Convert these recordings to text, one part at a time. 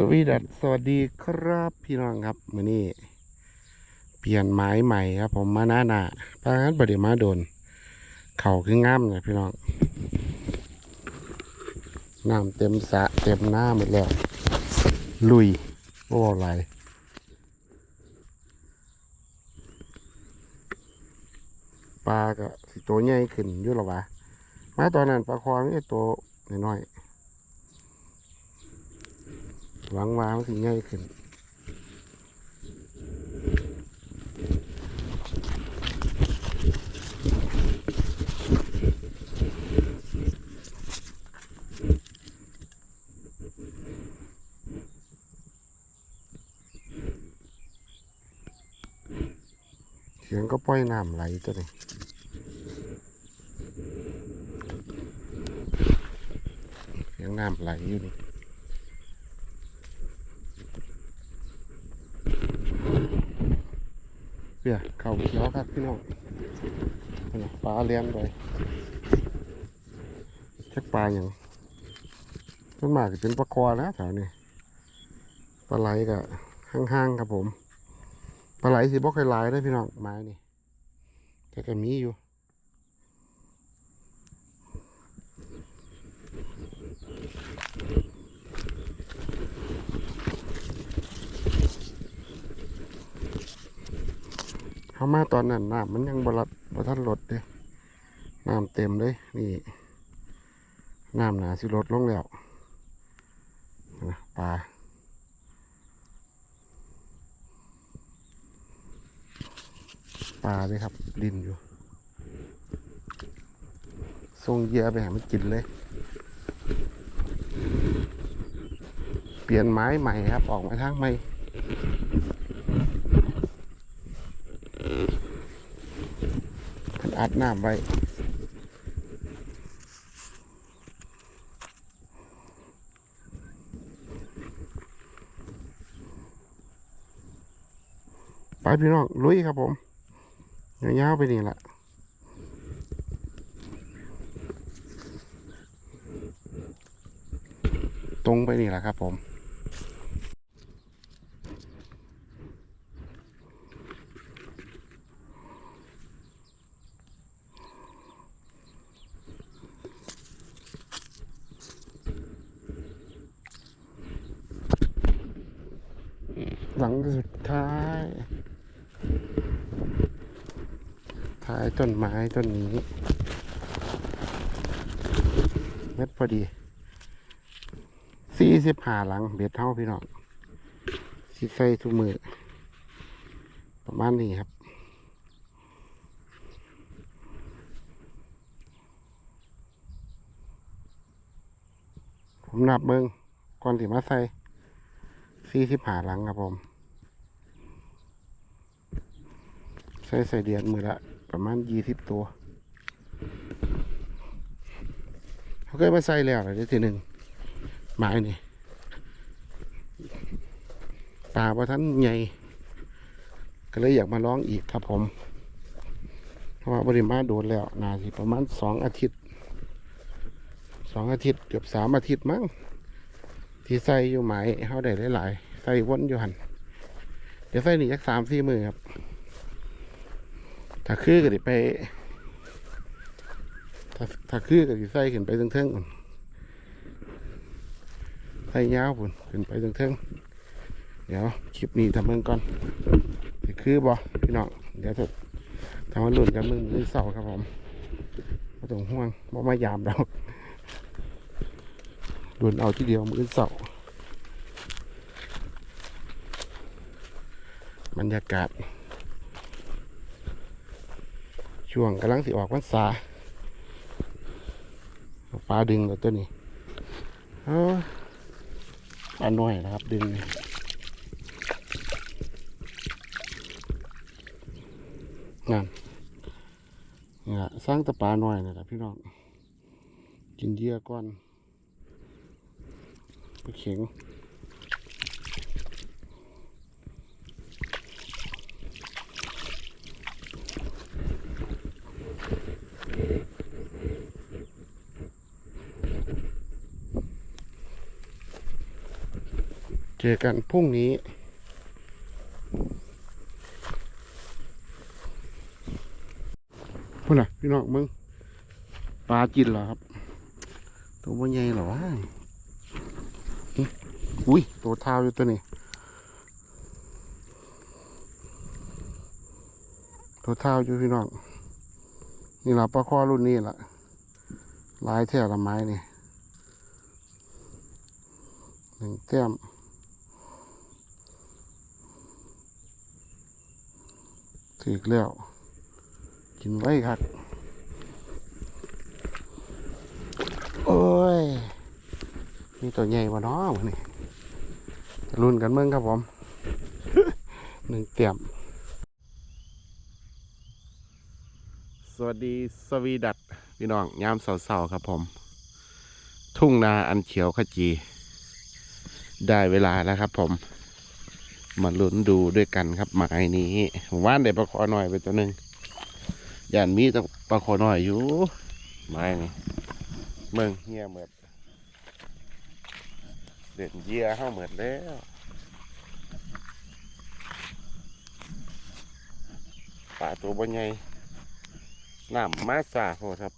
สวีดัสสวัสดีครับพี่น้องครับมือนี้เปลี่ยนไม้ใหม่ครับ ผมมาหน้าหนาพากันบดีมาโดน เข่าคืองามเลยพี่น้องน้ำเต็มสะเต็มหน้าหมดแล้ว ลุยโอ้ไรปลาก็สิตัวใหญ่ขึ้นยู่หรอวะมาตอนนั้นปลาคอนี่ตัวน้อยๆ หวังว่ามันสิง่ายขึ้นเสียงก็ปล่อยน้ำไหลตัวนี้เสียงน้ำไหลอยู่นี่ เปียเข่าเขียวครับพี่น้องปลาเลี้ยงไปชักปลาอย่างต้นมากจะเป็นปลาคอนะแถวนี้ปลาไหลก็ห้างๆครับผม ปลาไหลสิบ่เคยลายได้พี่น้องไม้นี่แต่ก็มีอยู่ามาตอนนั้นน้ำมันยังบรัดบทันลดเด้น้ำเต็มเลยนี่น้ำหนาสิลดลงแล้วนะปลาปลาเลยครับดินอยู่ส่งเยื่อไปหามันกินเลย เปลี่ยนไม้ใหม่ครับ ออกมาทางใหม่ อัดน้ำไว้ไปพี่น้องลุยครับผมยาวๆไปนี่แหละตรงไปนี่แหละครับผม หลังสุดท้าย ท้ายต้นไม้ต้นนี้เม็ดพอดีสี่สิบห้าหลังเบ็ดเท่าพี่น้องสิใส่ทุกมือประมาณนี้ครับผมนับเบิงก่อนที่มาใส่ สี่สิบหาหลังครับผมใส่ใส่เดือนมือละประมาณยี่สิบตัวเขาเคยมาใส่แล้วเลยทีหนึ่งหมายนี่ปลาประทันใหญ่ก็เลยอยากมาลองอีกครับผม เพราะว่าบริมาโดนแล้วนาสิประมาณสองอาทิตย์สองอาทิตย์เกือบสามอาทิตย์มั้งที่ใส่อยู่ไหมเขาได้หลายๆ ใส่วนอยู่หันเดี๋ยวใส่หนี่ยักสามสี่มือครับ ถ้าคือก็ดิไป ถ้าถ้าคือก็ดิใส่ขึ้นไปเทิงๆก่อนใส่ยาวพุ่นขึ้นไปเทิงๆเดี๋ยวคลิปนี้ทำเมืองก่อนสิคือบ่พี่น้องเดี๋ยวจะทำมาลุ่นกันมือมือเสาครับผมไม่ต้องห่วงบ่มายามเราด่วนเอาที่เดียวมือเสาร์ บรรยากาศ ช่วงกำลังสิออกพรรษาปลาดึงตัวนี้เอปลาหน่อยนะครับ ดึงนี่นั่นนี่ละสร้างตะปลาหน่อยนี่แหละพี่น้อง กินเยื่อก่อนปเข็ง เจอกันพรุ่งนี้พุ่นอะพี่น้องมึงปลาจินเหรอครับ ตัวมันใหญ่เหรอวะอุ้ย ตัวเท้าอยู่ตัวนี้ ตัวเท้าอยู่พี่น้อง นี่ละปลาข้อรุ่นนี้ละลายแท่ละไม้นี่หนึ่งแต้ม ถึกแล้ว กินไว้ครับโอ้ย มีตัวใหญ่มาเนาะวันนี้จรุ่นกันเมืองครับผมหนึ่งเตรียม สวัสดีสวีดัตพี่น้องยามเสาๆครับผม ทุ่งนาอันเขียวขจี ได้เวลาแล้วครับผม มาลุ้นดูด้วยกันครับหมายนี้ว่านได้ปลาคอหน่อยไปตัวหนึ่งย่านมีแต้องปลาคอหน่อยอยู่ไม้นี่เมืองเฮียเหมือดเด่นเหยียเข้าเหมือดแล้วปลาตัวบนใหญ่น้ำมาสาโหครับ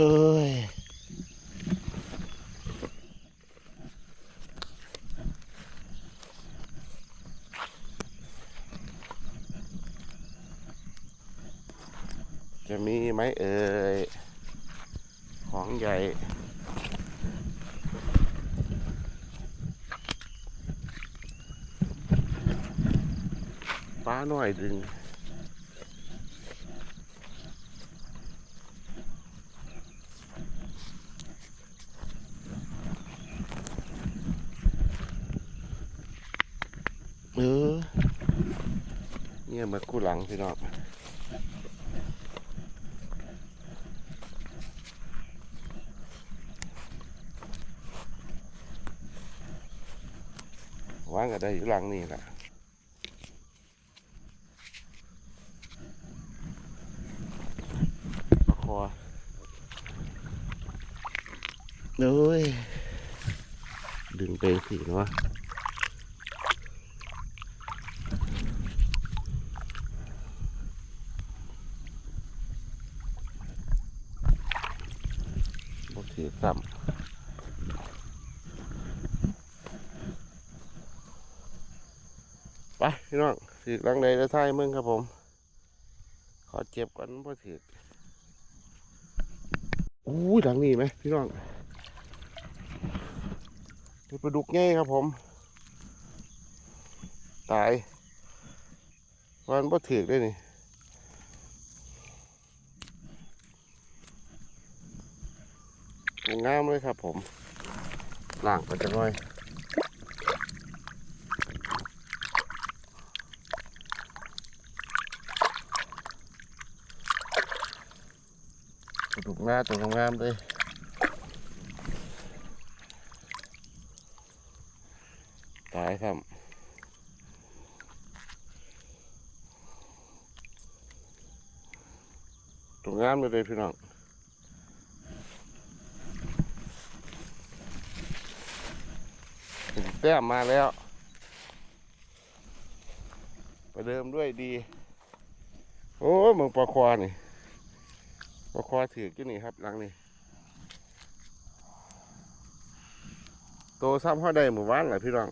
อ้ยจะมีไหมเอ่ย ของใหญ่ป้าหน่อยดึง เออเนี่ย มาคู่หลังพี่น้องวางก็ได้อยู่หลังนี่แหละคอเอ้ยดึงไปสิเนาะ บ่ ถือซ้ำไปพี่น้องถือลังใดแล้วท้ายมึงครับผม ขอเจ็บก่อนบ่ถืออู้ยหลังนี้ไหมพี่น้องเป็นปลาดุกง่ายครับผม ตายวันบ่ถือได้นี่ งามเลยครับผมล่างไปจะน้อยกระดูกหน้าตัวงามเลยตายครับตัวงามเลยพี่น้อง แต้มมาแล้ว ไปเดิมด้วยดี โอ้ยมึงปลาควานี่ปลาควาถือกี่นี่ครับหลังนี่โตซ้ำเข้าได้หมู่บ้านเหรอพี่น้อง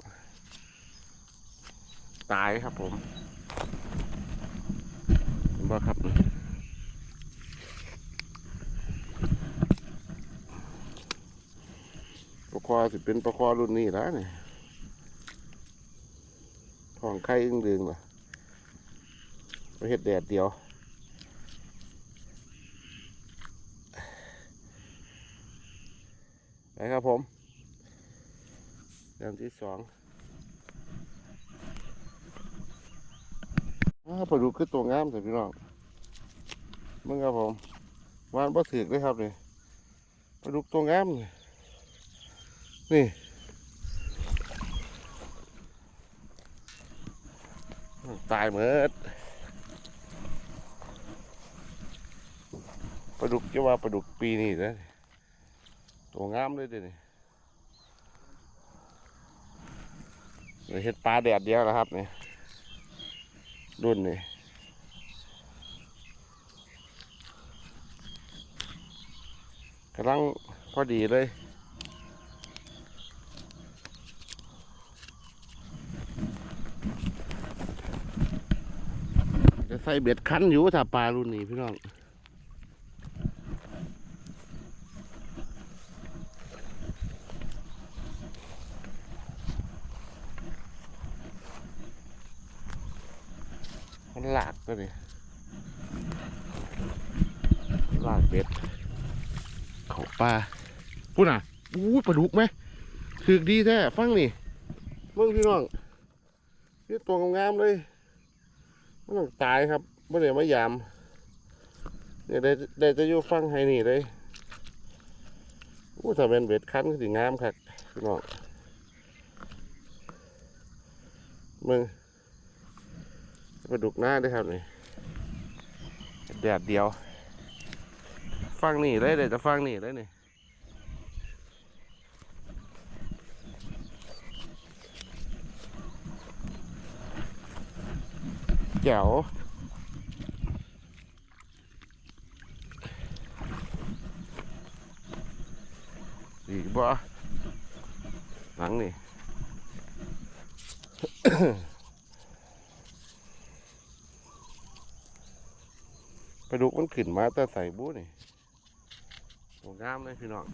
ตายครับผมบ่ครับปลาควาสิเป็นปลาควารุ่นนี้แล้วเนี่ย ทองไข่อึ้งดึงเหรอไปเห็ดแดดเดียวไปครับผมอย่างที่สองอ้าวปลาดุกคือตัวงามแต่พี่น้องมึงครับผมวานบ่ถือกเลยครับนี่ปลาดุกตัวงามนี่ ตายเหมือดปลาดุกจะว่าปลาดุกปีนี้นะตัวงามเลยเดี๋ยวนี้เดี๋ยวเฮ็ดปลาแดดเดียวนะครับเนี่ยรุ่นนี่กำลังพอดีเลย จะใส่เบ็ดคั้นอยู่ถ้าปลารุ่นนี้พี่น้องมันหลากตัวนี้หลากเบ็ด เขาปลาพูดน่ะอู้ปลาดุกไหมถือดีแท้ฟังนี่เมื่อพี่น้องนี่ตัวงามๆเลย มันต้องตายครับไม่ได้มายามเนี่ยได้ได้จะอยู่ฟังให้นี่เลยอู้ถ้าเป็นเบ็ดคั้นก็สิงามครับพี่น้องมึงปลาดุกหน้าด้วยครับนี่แดดเดียว ฟังนี่เลยเดี๋ยวจะฟังนี่เลยนี่ จ๋วอีกบ่หลังนี่ ไปดุกมันขึ้นมาแต่ใส่บูนี่โอ้งามเลยพี่น้อง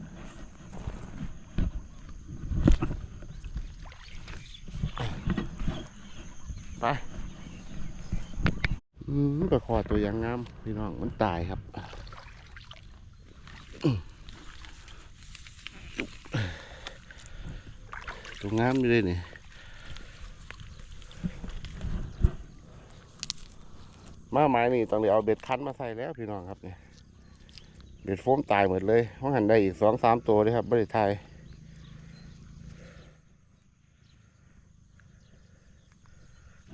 ไป อืมปลาคอตัวยังงามพี่น้องมันตายครับตัวงามอยู่เลยนี่มาไม้นี่ต้องเลยเอาเบ็ดคั้นมาใส่แล้วพี่น้องครับเนี่ยเบ็ดโฟมตายหมดเลยเพราะหันได้อีกสองสามตัวเลยครับบริไทย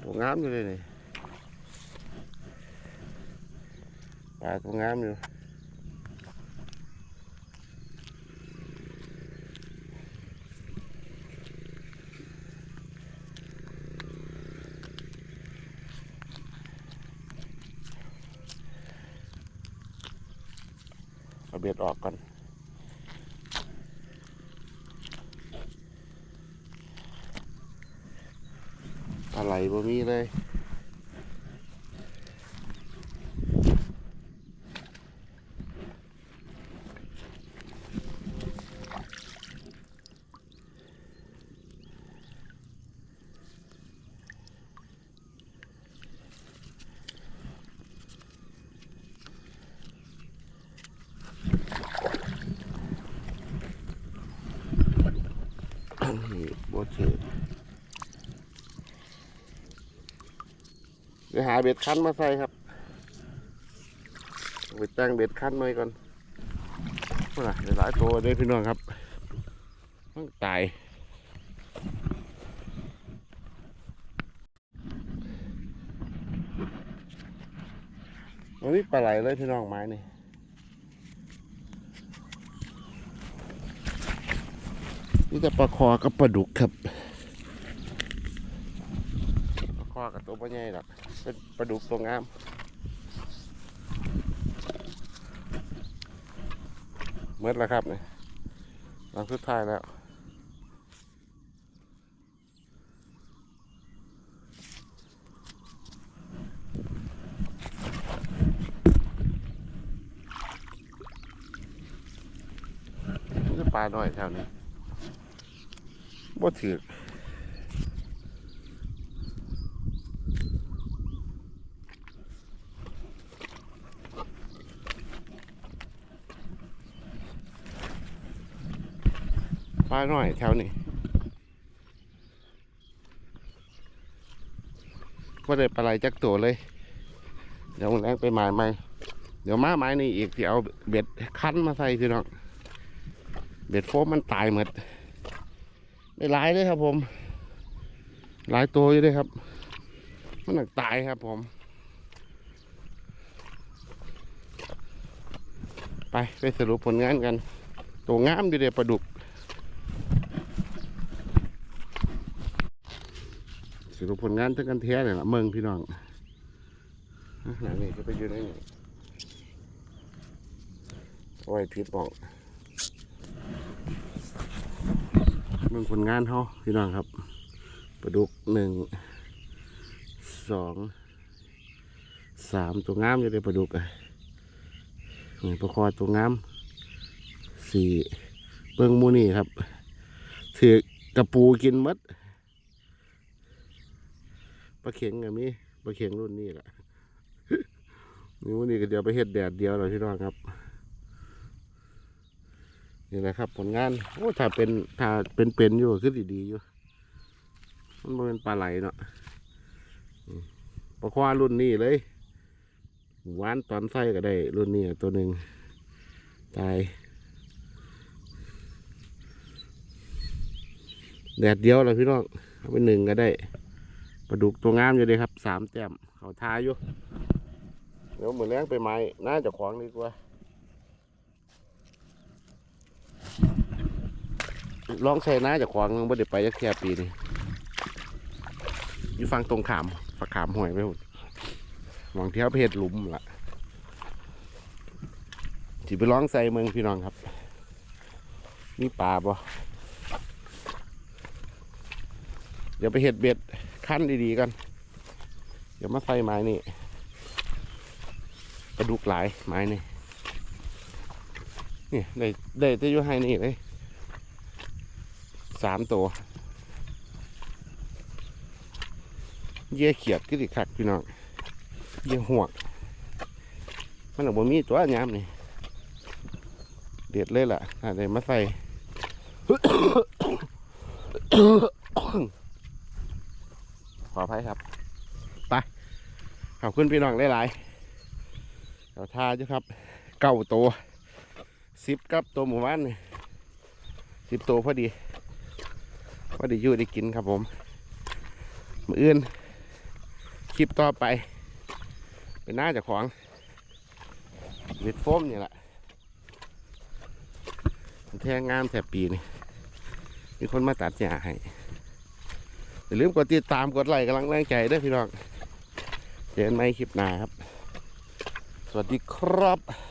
ตัวงามอยู่เลยนี่ ปลาตัวงามอยู่เอาเบ็ดออกก่อนปลาไหลบ่มีเลย นี่บดเชือเดี๋ยวหาเบ็ดคั้นมาใส่ครับไปตั้งเบ็ดคั้นหน่อยก่อนพูดนะหลายตัวเลยพี่น้องครับต้องตายมันมีปลาไหลเลยพี่น้องไม้นี่ นี่จะปลาคอกับปลาดุกครับปลาคอกับตัวปลาใหญ่หรอกเป็นปลาดุกตัวงามเมื่อแล้วครับเนี่ยหลังสุดท้ายแล้วนี่ปลาหน่อยแถวนี้ บ่ถือปลาหน่อยแถวนี้ก็ได้ปลาไหลจักตัวเลย เดี๋ยวแรงไปหมายใหม่เดี๋ยวมาไม้นี่อีกที่เอาเบ็ดคั้นมาใส่พี่น้อง เบ็ดโฟมมันตายหมด ได้หลายเลยครับผม หลายตัวอยู่เลยครับ มันหนักตายครับผม ไปไปสรุปผลงานกัน ตัวงามอยู่เดียปลาดุก สรุปผลงานทั้งกันแท้เนี่ยละเมืองพี่น้องอะหลังนี้จะไปอยู่ได้ไงโอ้ยผิดบอก เมืองผลงานเขาพี่น้องครับปลาดุกหนึ่งสองสามตัวงามอยู่ในปลาดุกอะนี่ปลาคอตัวงามสี่เบิ้งมูนี่ครับถือกระปูกินหมดปลาเข็งกับมีปลาเข็งรุ่นนี้แหละนี่วันนี้ก็เดี๋ยวไปเฮ็ดแดดเดียวเลยพี่น้องครับ นี่แหละครับ ผลงานโอ้ถ้าเป็นถ้าเป็นเป็นอยู่คือดีดีๆอยู่ มันเป็นปลาไหลเนาะปลาควารุ่นนี้เลยหวานตอนไส้ก็ได้ รุ่นนี้ตัวหนึ่งตายแดดเดียวเลยพี่น้องเอาไปหนึ่งก็ได้ปลาดุกตัวงามอยู่เลยครับสามแต้มเขาทาอยู่เดี๋ยวเหมือนแรงไปไม้น่าจะขวางดีกว่า ลองใส่น่าจะขวางไม่ได้ไปยักแค่ปีนี้อยู่ฟังตรงขามฝักขามห่วยไปหุ่นหวังเที่ยวเห็ดหลุมล่ะที่ไปลองใส่เมืองพี่น้องครับ มีปลาปะเดี๋ยวไปเห็ดเบ็ดขั้นดีๆกัน เดี๋ยวมาใส่ไม้นี่กระดูกหลายไม้นี่นี่ได้ได้จะอยู่ให้นี่เลย สามตัวเยี่ยเขียดก็ดิคักพี่น้องเยี่ยหวกมันเอาบ่มีตัวยามนี่เด็ดเลยล่ะอะไรมาใส่ขออภัยครับไปขอบคุณพี่น้องหลายๆเราทาจ้ะครับ เก้าตัวสิบกับตัวหมู่บ้านนี่สิบตัวพอดี พอดีอยู่ได้กินครับผมมืออื่น คลิปต่อไป เป็นหน้าจากของเล็ดโฟมนี่แหละแท่งงามแถบปีนี่มีคนมาตัดหญ้าให้อย่าลืมกดติดตามกดไลค์กำลังแรงใจด้วยพี่น้องเจอกันใหม่คลิปหน้าครับ สวัสดีครับ